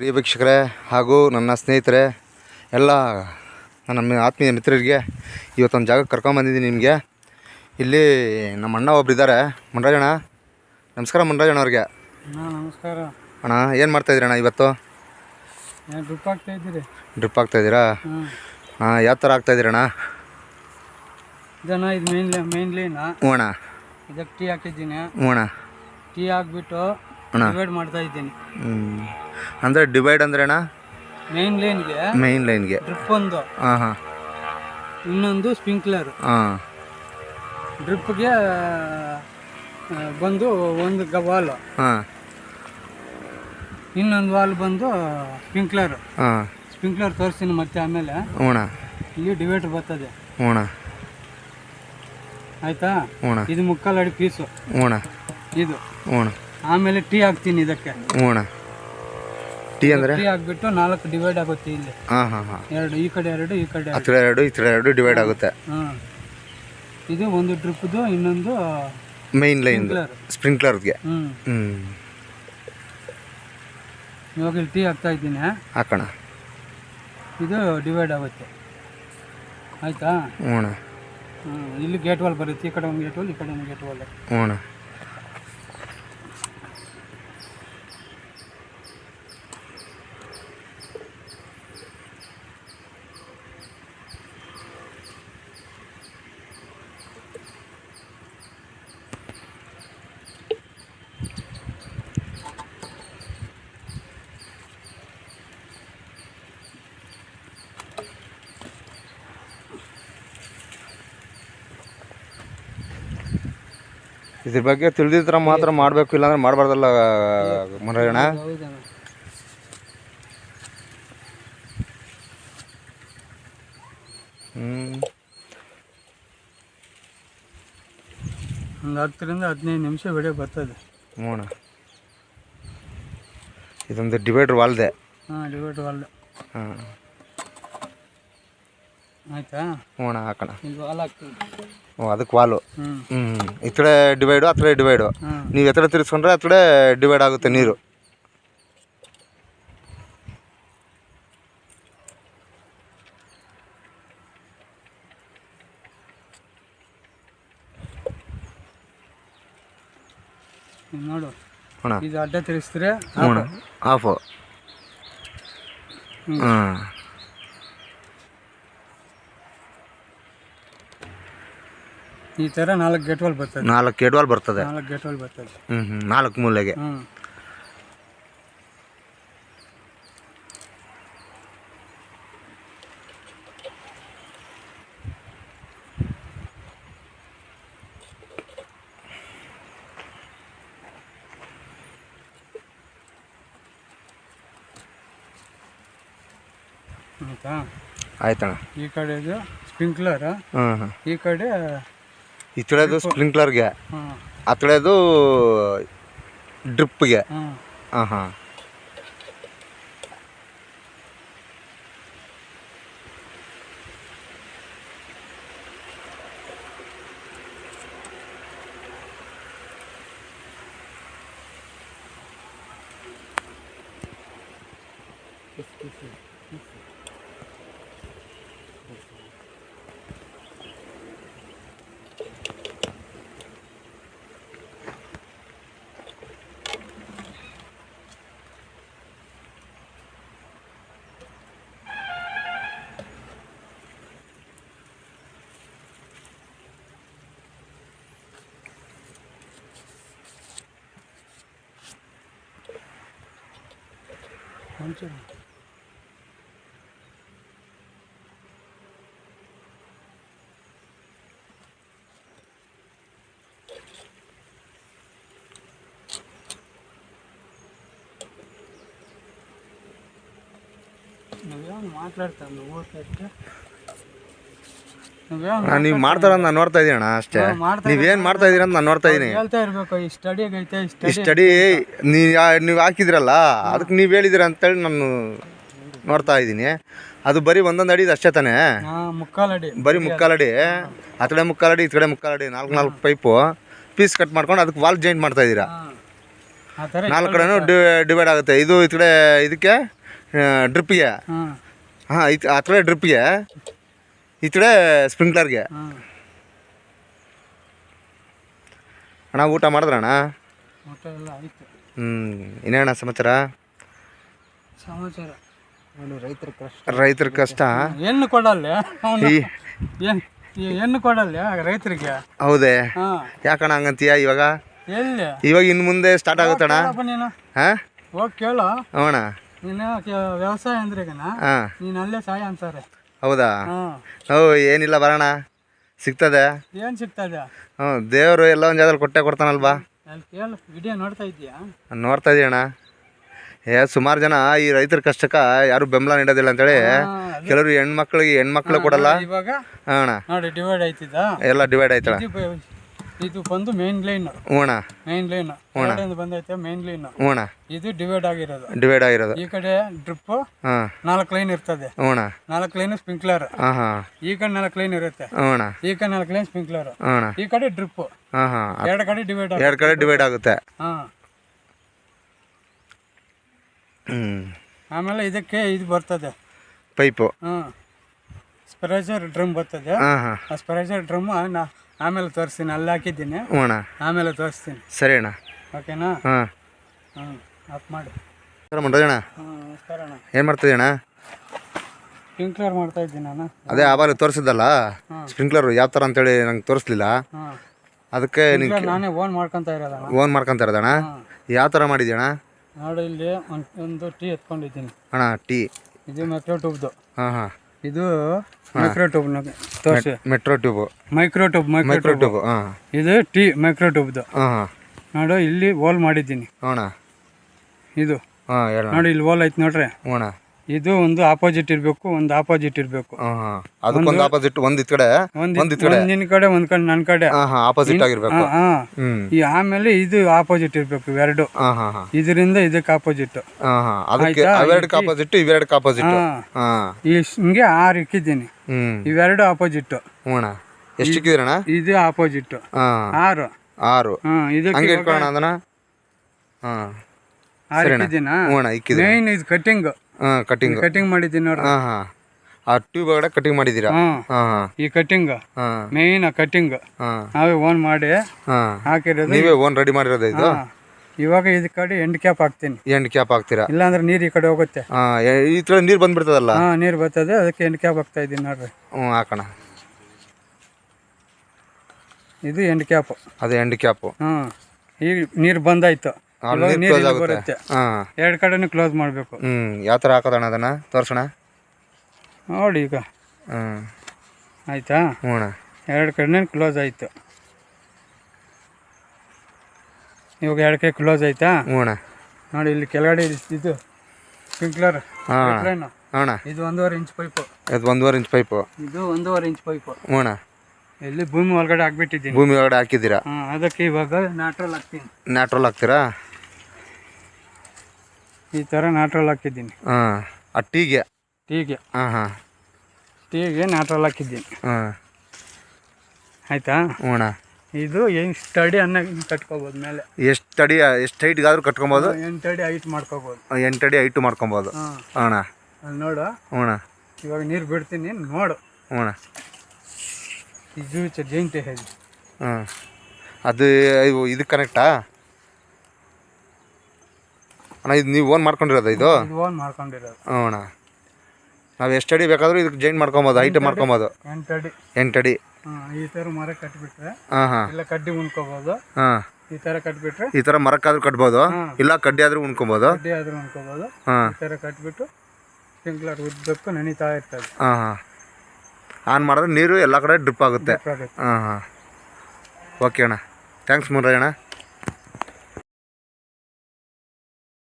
ಪ್ರಿಯ ವೀಕ್ಷಕರೇ ಹಾಗೂ ನನ್ನ ಸ್ನೇಹಿತರೆ ಎಲ್ಲ ನನ್ನ ಆತ್ಮೀಯ ಮಿತ್ರರಿಗೆ ಇವತ್ತೊಂದು ಜಾಗಕ್ಕೆ ಕರ್ಕೊಂಬಂದಿದ್ದೀನಿ ನಿಮಗೆ. ಇಲ್ಲಿ ನಮ್ಮ ಅಣ್ಣ ಒಬ್ಬರಿದ್ದಾರೆ ಇದ್ದಾರೆ. ಮುನ್ರಾಜಣ್ಣ ನಮಸ್ಕಾರ ಮುನ್ರಾಜಣ್ಣ ಅವ್ರಿಗೆ. ಅಣ್ಣ ನಮಸ್ಕಾರ. ಅಣ್ಣ ಏನು ಮಾಡ್ತಾಯಿದ್ದೀರಣ್ಣ ಇವತ್ತು? ಡ್ರಿಪ್ ಆಗ್ತಾ ಇದ್ದೀರಿ? ಡ್ರಿಪ್ ಆಗ್ತಾಯಿದ್ದೀರಾ ಇದ್ದೀರಾ? ಹಾಂ. ಯಾವ ಥರ ಆಗ್ತಾಯಿದ್ದೀರಣ್ಣ ಇದನ್ನ ಇದು ಮೇನ್ ಮೇನ್ ಲೈನ್ ಹ್ಞೂ ಅಣ್ಣ. ಇದಕ್ಕೆ ಟೀ ಹಾಕಿದ್ದೀನಿ. ಹ್ಞೂ ಅಣ್ಣ. ಟೀ ಹಾಕ್ಬಿಟ್ಟು ಅಣ್ಣ. ಮಾಡ್ತಾ ಇದ್ದೀನಿ. ಹ್ಞೂ ಅಂದರೆ ಡಿವೈಡ್ ಅಂದ್ರೆ ಅಣ್ಣ ಮೇನ್ ಲೈನ್ಗೆ ಮೈನ್ ಲೈನ್ಗೆ ಡ್ರಿಪ್ ಒಂದು. ಹಾಂ ಹಾಂ. ಇನ್ನೊಂದು ಸ್ಪ್ರಿಂಕ್ಲರ್ ಹಾಂ. ಡ್ರಿಪ್ಗೆ ಬಂದು ಒಂದು ವಾಲ್ ಹಾಂ. ಇನ್ನೊಂದು ವಾಲ್ ಬಂದು ಸ್ಪ್ರಿಂಕ್ಲರ್ ಹಾಂ. ಸ್ಪ್ರಿಂಕ್ಲರ್ ತೋರಿಸ್ತೀನಿ ಮತ್ತೆ ಆಮೇಲೆ. ಹ್ಞೂ ಇಲ್ಲಿ ಡಿವೈಡರ್ ಬರ್ತದೆ. ಅಣ್ಣ ಆಯ್ತಾ? ಹ್ಞೂ ಇದು ಮುಕ್ಕಾಲು ಅಡಿ ಪೀಸು ಹ್ಞೂ ಇದು. ಹ್ಞೂ ಆಮೇಲೆ ಟೀ ಹಾಕ್ತೀನಿ ಇದಕ್ಕೆ. ಅಣ್ಣ ಟೀ ಅಂದರೆ? ಟಿ ಹಾಕ್ಬಿಟ್ಟು ನಾಲ್ಕು ಡಿವೈಡ್ ಆಗುತ್ತೆ ಇಲ್ಲಿ. ಹಾಂ ಹಾಂ ಹಾಂ. ಎರಡು ಈ ಕಡೆ ಎರಡು ಈ ಕಡೆ ಆ ಎರಡು ಈ ಥರ ಎರಡು ಡಿವೈಡ್ ಆಗುತ್ತೆ. ಹಾಂ ಇದು ಒಂದು ಡ್ರಿಪ್ದು ಇನ್ನೊಂದು ಮೈನ್ ಲೈನ್ ಸ್ಪ್ರಿಂಕ್ಲರ್ ಸ್ಪ್ರಿಂಕ್ಲರ್ಗೆ ಹ್ಞೂ ಹ್ಞೂ ಇವಾಗ ಇಲ್ಲಿ ಟೀ ಹಾಕ್ತಾ ಇದ್ದೀನಿ. ಹಾಕೋಣ. ಇದು ಡಿವೈಡ್ ಆಗುತ್ತೆ. ಆಯಿತಾ? ಹ್ಞೂ ಇಲ್ಲಿ ಗೇಟ್ ವಾಲ್ ಬರುತ್ತೆ. ಈ ಕಡೆ ಒಂದು ಗೇಟ್ ವಾಲ್ ಈ ಕಡೆ ಒಂದು ಗೇಟ್ ವಾಲ್ ಹ್ಞೂ ಇದ್ರ ಬಗ್ಗೆ ತಿಳಿದಿದ್ರೆ ಮಾತ್ರ ಮಾಡಬೇಕು ಇಲ್ಲಾಂದ್ರೆ ಮಾಡಬಾರ್ದಲ್ಲ ಮನೋರಣ ಒಂದು ಹತ್ತರಿಂದ ಹದಿನೈದು ನಿಮಿಷ ಬೆಳೆ ಬರ್ತದೆ. ಹ್ಞೂ ಇದೊಂದು ಡಿವೈಡ್ರ್ ವಾಲ್ದೆ ಹಾಂ ಡಿವೈಡ್ ವಾಲ್ದೆ ಹಾಂ ಆಯ್ತಾ? ಹ್ಞೂ ಅಣ್ಣ ಹಾಕೋಣ. ಇಲ್ಲಿ ವಾಲ್ ಹಾಕ್ತೀನಿ. ಅದಕ್ಕೆ ವಾಲು ಹ್ಞೂ ಹ್ಞೂ ಈ ಕಡೆ ಡಿವೈಡು ಆ ಕಡೆ ಡಿವೈಡು ಹಾಂ ನೀವು ಎತ್ತಡ ತಿರ್ಸ್ಕೊಂಡ್ರೆ ಆ ಕಡೆ ಡಿವೈಡ್ ಆಗುತ್ತೆ ನೀರು ಇಲ್ಲಿ ನೋಡು ಅಣ್ಣ ಇದು ಅಡ್ಡ ತಿರ್ಸಿದ್ರೆ ಹ್ಞೂ ಅಣ್ಣ ಆಫು ಹ್ಮ್. ಹಾಂ ಈ ಥರ ನಾಲ್ಕು ಗೇಟ್ ವಾಲ್ ಬರ್ತದೆ. ನಾಲ್ಕು ಎಡ್ವಾಲ್ ಬರ್ತದೆ. ನಾಲ್ಕು ಗೇಟ್ ವಾಲ್ ಬರ್ತದೆ. ಹ್ಞೂ ಹ್ಞೂ ನಾಲ್ಕು ಮೂಲೆಗೆ. ಹ್ಞೂ ಆಯಿತಾ? ಆಯ್ತಣ್ಣ. ಈ ಕಡೆದು ಸ್ಪ್ರಿಂಕ್ಲರ್. ಹ್ಞೂ ಹಾಂ ಈ ಕಡೆ ಈ ಕಡೆದು ಸ್ಪ್ರಿಂಕ್ಲರ್ಗೆ ಹಾಂ. ಆ ಕಡೆದು ಡ್ರಿಪ್ಗೆ ಹಾಂ. ಹಾಂ ಹಾಂ. ಒಂಚೂರು ನಾವೇನು ಮಾತಾಡ್ತಾರೆ ನಾವು ಓದ್ತಾ ಇದ್ರೆ ನಾವೇನು ನೀವು ಮಾಡ್ತಾರ ನಾನು ನೋಡ್ತಾ ಇದ್ದೀನಿ ಅಣ್ಣ ಅಷ್ಟೇ. ನೀವೇನು ಮಾಡ್ತಾ ಇದೀರ ಅಂತ ನಾನು ನೋಡ್ತಾ ಇದೀನಿ. ಹೇಳ್ತಾ ಇರ್ಬೇಕು ಈ ಸ್ಟಡಿಗೆ ಐತೆ ಈ ಈ ಸ್ಟಡಿ ನೀವ್ ನೀವು ನೀವು ಹಾಕಿದ್ರಲ್ಲ ಅದಕ್ಕೆ ನೀವು ಹೇಳಿದಿರ ಅಂತೇಳಿ ನಾನು ನೋಡ್ತಾ ಇದ್ದೀನಿ ಅದು ಬರೀ ಒಂದೊಂದು ಅಡಿ ಅಷ್ಟೇ ತಾನೇ? ಮುಕ್ಕಾಲಡಿ ಬರೀ ಮುಕ್ಕಾಲಡಿ ಆ ಕಡೆ ಮುಕ್ಕಾಲಡಿ ಈ ಕಡೆ ಮುಕ್ಕಾಲಡಿ ನಾಲ್ಕು ನಾಲ್ಕು ಪೈಪು. ಪೀಸ್ ಕಟ್ ಮಾಡ್ಕೊಂಡು ಅದಕ್ಕೆ ವಾಲ್ ಜಾಯಿಂಟ್ ಮಾಡ್ತಾ ಇದ್ದೀರಾ ನಾಲ್ಕು ಕಡೆನೂ ಡಿವೈಡ್ ಆಗುತ್ತೆ. ಇದು ಈ ಕಡೆ ಇದಕ್ಕೆ ಡ್ರಿಪ್ಪಿಗೆ ಹಾಂ. ಆ ಕಡೆ ಡ್ರಿಪ್ಪಿಗೆ ಈ ಕಡೆ ಸ್ಪ್ರಿಂಕ್ಲರ್ಗೆ. ಅಣ್ಣ ಊಟ ಮಾಡಿದ್ರಣ್ಣ ಅಣ್ಣ? ಹ್ಞೂ ಇನ್ನೇಣ ಸಮಾಚಾರ? ಸಮಾಚಾರ? ರೈತರ ಕಷ್ಟ? ರೈತರ ಕಷ್ಟ? ಹೆಣ್ಣು ಕೊಡಲ್ಲ? ಹೆಣ್ಣು ಕೊಡಲ್ಲ ರೈತರಿಗೆ? ಹೌದೇ? ಯಾಕಣ್ಣ ಹಂಗಂತೀಯ ಇವಾಗ? ಎಲ್ಲಿ? ಇವಾಗ ಇನ್ನು ಮುಂದೆ ಸ್ಟಾರ್ಟ್ ಆಗುತ್ತಣ ಹಾಂ? ಹೋಗಿ ಕೇಳು. ಅವಣ ನೀನು ವ್ಯವಸಾಯ ಅಂದ್ರೆ ನೀನು ಅಲ್ಲೇ ಸಹಾಯ ಅಂತಾರೆ ಹೌದಾ? ಓ ಏನಿಲ್ಲ ಬರೋಣ. ಸಿಗ್ತದೆ? ಏನು ಸಿಗ್ತದೆ? ಹ್ಞೂ ದೇವರು ಎಲ್ಲ ಒಂದು ಜಾಗದಲ್ಲಿ ಕೊಟ್ಟೆ ಕೊಡ್ತಾನಲ್ವಾ? ಕೇಳು ವಿಡಿಯೋ ನೋಡ್ತಾ ಇದ್ದೀಯಾ? ನೋಡ್ತಾ ಇದೀಯಣ್ಣ ಏ ಸುಮಾರು ಜನ ಈ ರೈತರ ಕಷ್ಟಕ್ಕೆ ಯಾರು ಬೆಂಬಲ ನೀಡೋದಿಲ್ಲ ಅಂತೇಳಿ ಕೆಲವರು ಹೆಣ್ಮಕ್ಳಿಗೆ ಹೆಣ್ಮಕ್ಳು ಕೊಡಲ್ಲ. ಇವಾಗ ಹಾಂ ಅಣ್ಣ. ನೋಡಿ ಡಿವೈಡ್ ಆಯ್ತಿದ್ದ ಎಲ್ಲ ಡಿವೈಡ್ ಆಯ್ತಣ್ಣ. ಇದು ಬಂದು ಮೇನ್ ಲೈನ್ ಓಣ. ಮೇನ್ ಲೈನ್ ಓಣ. ಬಂದೈತೆ ಮೇನ್ ಲೈನ್ ಓಣ. ಇದು ಡಿವೈಡ್ ಆಗಿರೋದು. ಡಿವೈಡ್ ಆಗಿರೋದು. ಈ ಕಡೆ ಡ್ರಿಪ್ ನಾಲ್ಕು ಲೈನ್ ಇರ್ತದೆ. ಓಣ. ನಾಲ್ಕು ಲೈನ್ ಸ್ಪ್ರಿಂಕ್ಲರ್ ಹಾಂ ಈ ಕಡೆ ನಾಲ್ಕು ಲೈನ್ ಇರುತ್ತೆ. ಓಣ. ಈ ಕಡೆ ನಾಲ್ಕು ಲೈನ್ ಸ್ಪ್ರಿಂಕ್ಲರ್ ಓಣ. ಈ ಕಡೆ ಡ್ರಿಪ್ ಎರಡು ಕಡೆ ಡಿವೈಡ್ ಎರಡು ಕಡೆ ಡಿವೈಡ್ ಆಗುತ್ತೆ. ಆಮೇಲೆ ಇದಕ್ಕೆ ಇದು ಬರ್ತದೆ. ಪೈಪು. ಹ್ಞೂ ಸ್ಪ್ರೈಜರ್ ಡ್ರಮ್ ಬರ್ತದೆ. ಆ ಸ್ಪ್ರೇಜರ್ ಡ್ರಮ್ ನಾ ಆಮೇಲೆ ತೋರಿಸ್ತೀನಿ ಅಲ್ಲಿ ಹಾಕಿದ್ದೀನಿ. ಹ್ಞೂ ಅಣ್ಣ ಆಮೇಲೆ ತೋರಿಸ್ತೀನಿ. ಸರಿ ಅಣ್ಣ. ಓಕೆನಾ? ಹಾಂ. ಹ್ಞೂ ಆಫ್ ಮಾಡಿ. ಸರ್ ಮಂಡ್ರಣ್ಣ ಹಾಂ ನಮಸ್ಕಾರ ಅಣ್ಣ. ಏನು ಮಾಡ್ತಿದ್ದೀ ಅಣ್ಣ? ಸ್ಪ್ರಿಂಕ್ಲರ್ ಮಾಡ್ತಾ ಇದ್ದೀನಿ ನಾನು ಅದೇ ಆವಾಗ ತೋರಿಸಿದ್ದಲ್ಲ? ಸ್ಪ್ರಿಂಕ್ಲರ್ ಯಾವ ಥರ ಅಂತೇಳಿ ನಂಗೆ ತೋರಿಸ್ಲಿಲ್ಲ. ಹಾಂ ಅದಕ್ಕೆ ಸ್ಪ್ರಿಂಕ್ಲರ್ ನಾನೇ ಓನ್ ಮಾಡ್ಕೊತಾ ಇರೋದಣ್ಣ. ಓನ್ ಮಾಡ್ಕೊಂತ ಇರೋದಣ್ಣ? ಯಾವ ಥರ ಮಾಡಿದ್ಯಣ ನೋಡಿ ಇಲ್ಲಿ ಒಂದು ಒಂದು ಟೀ ಎತ್ಕೊಂಡಿದ್ದೀನಿ. ಅಣ್ಣ ಟೀ. ಇದು ಮೆಟ್ರೋ ಟೂಬ್ದು ಹಾಂ ಹಾಂ. ಇದು ಮೈಕ್ರೋ ಟ್ಯೂಬ್ ತೋರಿಸಿ. Metro tube micro tube micro tube ಇದು ಟಿ ಮೈಕ್ರೋ ಟ್ಯೂಬ್ದು ನೋಡು ಇಲ್ಲಿ ಹೋಲ್ ಮಾಡಿದ್ದೀನಿ. ಅಣ್ಣ ಇದು. ನೋಡಿ ಇಲ್ಲಿ ಹೋಲ್ ಐತೆ ನೋಡ್ರಿ. ಅಣ್ಣ ಇದು ಒಂದು ಆಪೋಸಿಟ್ ಇರಬೇಕು ಒಂದು ಆಪೋಸಿಟ್ ಇರಬೇಕು. ಅದಕ್ಕೊಂದು ಆಪೋಸಿಟ್ ಒಂದು ಇತ್ ಕಡೆ ಒಂದು ಇತ್ ಕಡೆ. ನಿನ್ನ ಕಡೆ ಒಂದು ಕಡೆ ನನ್ನ ಕಡೆ. ಆಪೋಸಿಟ್ ಆಗಿರ್ಬೇಕು. ಈ ಆಮೇಲೆ ಇದು ಆಪೋಸಿಟ್ ಇರಬೇಕು ಇವೆರಡು. ಇದರಿಂದ ಇದಕ್ಕೆ ಆಪೋಸಿಟ್ ಅದಕ್ಕೆ? ಅವೆರಡಕ್ಕೆ ಆಪೋಸಿಟ್ ಇವೆರಡಕ್ಕೆ ಆಪೋಸಿಟ್ ಹಿಂಗೆ ಆರು ಇಕ್ಕಿದ್ದೀನಿ. ಇವೆರಡು ಆಪೋಸಿಟ್ ಹ್ಞೂ ಎಷ್ಟು ಸಿಕ್ಕಿದ್ರಣ್ಣ ಇದು ಆಪೋಸಿಟ್ ಆರು. ಆರು. ಇದು ಹಂಗೆ ಇಟ್ಕೊಳ್ಳೋಣ ಅದನ್ನ? ಹಾಂ. ಆರು ಇಕ್ಕಿದ್ದೀನಾ? ಇದು ಕಟ್ಟಿಂಗ್ ಕಟಿಂಗ್ ಕಟ್ಟಿಂಗ್ ಮಾಡಿದ್ದೀನಿ ನೋಡ್ರಿ. ಹಾಂ ಹಾಂ. ಆ ಟ್ಯೂಬ್ ಒಳಗಡೆ ಕಟಿಂಗ್ ಮಾಡಿದ್ದೀರಾ? ಹಾಂ ಹಾಂ ಹಾಂ. ಈ ಕಟಿಂಗ್ ಹಾಂ. ಮೇನ್ ಕಟಿಂಗ್ ಹಾಂ. ನಾವೇ ಓನ್ ಮಾಡಿ ಹಾಂ. ಹಾಕಿರೋದು ನೀವೇ ಓನ್ ರೆಡಿ ಮಾಡಿರೋದು ಇದು? ಹಾ. ಇವಾಗ ಇದ್ ಕಡೆ ಎಂಡ್ ಕ್ಯಾಪ್ ಹಾಕ್ತೀನಿ. ಎಂಡ್ ಕ್ಯಾಪ್ ಹಾಕ್ತೀರಾ? ಇಲ್ಲಾಂದ್ರೆ ನೀರು ಈ ಕಡೆ ಹೋಗುತ್ತೆ. ಹಾಂ ಈ ಥರ ನೀರು ಬಂದ್ಬಿಡ್ತದಲ್ಲ? ಹಾ ನೀರು ಬರ್ತದೆ ಅದಕ್ಕೆ ಎಂಡ್ ಕ್ಯಾಪ್ ಹಾಕ್ತಾ ಇದ್ದೀನಿ ನೋಡ್ರಿ. ಹ್ಞೂ ಹಾಕೋಣ. ಇದು ಎಂಡ್ ಕ್ಯಾಪ್ ಅದು ಎಂಡ್ ಕ್ಯಾಪು ಹಾ ಈಗ ನೀರು ಬಂದಾಯ್ತು. ಕ್ಲೋಸ್ ಇಲ್ಲಿ ಆಗುತ್ತೆ. ಬರುತ್ತೆ. ಹಾಂ. ಎರಡು ಕಡೆನೂ ಕ್ಲೋಸ್ ಮಾಡಬೇಕು. ಹ್ಞೂ ಯಾವ ಥರ ಹಾಕೋದಣ್ಣ ಅದನ್ನು? ತೋರ್ಸೋಣ. ನೋಡಿ ಈಗ. ಹ್ಞೂ ಆಯ್ತಾ? ಹ್ಞೂ ಎರಡು ಕಡೆ ಕ್ಲೋಸ್ ಆಯ್ತು. ಇವಾಗ ಎರಡು ಕೈ ಕ್ಲೋಸ್ ಆಯ್ತಾ? ಹ್ಞೂ ನೋಡಿ ಇಲ್ಲಿ ಕೆಳಗಡೆ ಇದು- ಸ್ಪ್ರಿಂಕ್ಲರ್ ಹಾಂ. ಇದು ಒಂದೂವರೆ ಇಂಚ್ ಪೈಪು ಇದು ಒಂದೂವರೆ ಇಂಚ್ ಪೈಪು ಇದು ಒಂದೂವರೆ ಇಂಚ್ ಪೈಪು ಹ್ಞೂ ಇಲ್ಲಿ ಭೂಮಿ ಒಳಗಡೆ ಹಾಕ್ಬಿಟ್ಟಿದ್ದೀನಿ. ಭೂಮಿ ಒಳಗಡೆ ಹಾಕಿದ್ದೀರಾ? ಹಾ ಅದಕ್ಕೆ ಇವಾಗ ನ್ಯಾಟ್ರಲ್ ಹಾಕ್ತೀನಿ. ನ್ಯಾಟ್ರಲ್ ಹಾಕ್ತೀರಾ? ಈ ಥರ ನ್ಯಾಟ್ರಲ್ ಹಾಕಿದ್ದೀನಿ. ಹಾಂ ಆ ಟೀಗೆ? ಟೀಗೆ. ಹಾಂ ಹಾಂ. ಟೀಗೆ ನ್ಯಾಟ್ರಲ್ ಹಾಕಿದ್ದೀನಿ. ಹಾಂ. ಆಯಿತಾ? ಹ್ಞೂ ಇದು ಎಷ್ಟು ಸ್ಟಡಿ ಅನ್ನ ಕಟ್ಕೋಬೋದು ಮೇಲೆ. ಎಷ್ಟು ಅಡಿ ಎಷ್ಟು ಹೈಟ್ಗಾದ್ರೂ ಕಟ್ಕೊಬೋದು? ಎಂಟು ಅಡಿ ಹೈಟ್ ಮಾಡ್ಕೋಬೋದು. ಎಂಟು ಅಡಿ ಹೈಟು ಮಾಡ್ಕೊಬೋದು. ಹಾಂ. ಅಣ್ಣ ನೋಡು. ಹ್ಞೂ ಇವಾಗ ನೀರು ಬಿಡ್ತೀನಿ ನೋಡು. ಹ್ಞೂ ಇದು ಜೈಂಟ್ ಹೇಳಿ ಹಾಂ. ಅದು ಇವು ಇದು ಕನೆಕ್ಟಾ ಅಣ್ಣ ಇದು ನೀವು ಓನ್ ಮಾಡ್ಕೊಂಡಿರೋದು ಇದು? ಇದು ಓನ್ ಮಾಡ್ಕೊಂಡಿರೋದು. ಹ್ಞೂ ಅಣ್ಣ. ನಾವು ಎಷ್ಟು ಅಡಿ ಬೇಕಾದರೂ ಇದಕ್ಕೆ ಜೈನ್ ಮಾಡ್ಕೊಬೋದು ಹೈಟ್ ಮಾಡ್ಕೊಬೋದು. ಎಂಟು ಅಡಿ ಎಂಟು ಅಡಿ. ಹಾಂ ಈ ಥರ ಮರ ಕಟ್ಬಿಟ್ರೆ ಹಾಂ ಹಾಂ. ಇಲ್ಲ ಕಡ್ಡಿ ಉಣ್ಕೋಬೋದು. ಹಾಂ. ಈ ಥರ ಕಟ್ಬಿಟ್ರೆ ಈ ಥರ ಮರಕ್ಕಾದ್ರೂ ಕಟ್ಬೋದು. ಇಲ್ಲ ಕಡ್ಡಿ ಆದರೂ ಉಣ್ಕೊಬೋದು? ಕಡ್ಡಿ ಆದರೂ ಉಣ್ಕೋಬೋದು. ಹಾಂ. ಈ ಥರ ಕಟ್ಬಿಟ್ಟು ಸ್ಪ್ರಿಂಕ್ಲರ್ ಉದ್ದಕ್ಕೂ ನೆನೀತಾ ಇರ್ತದೆ. ಹಾಂ ಹಾಂ. ಆನ್ ಮಾಡಿದ್ರೆ ನೀರು ಎಲ್ಲ ಕಡೆ ಡ್ರಿಪ್ ಆಗುತ್ತೆ. ಹಾಂ ಹಾಂ. ಓಕೆ ಅಣ್ಣ. ಥ್ಯಾಂಕ್ಸ್ ಮುರಳಿ ಅಣ್ಣ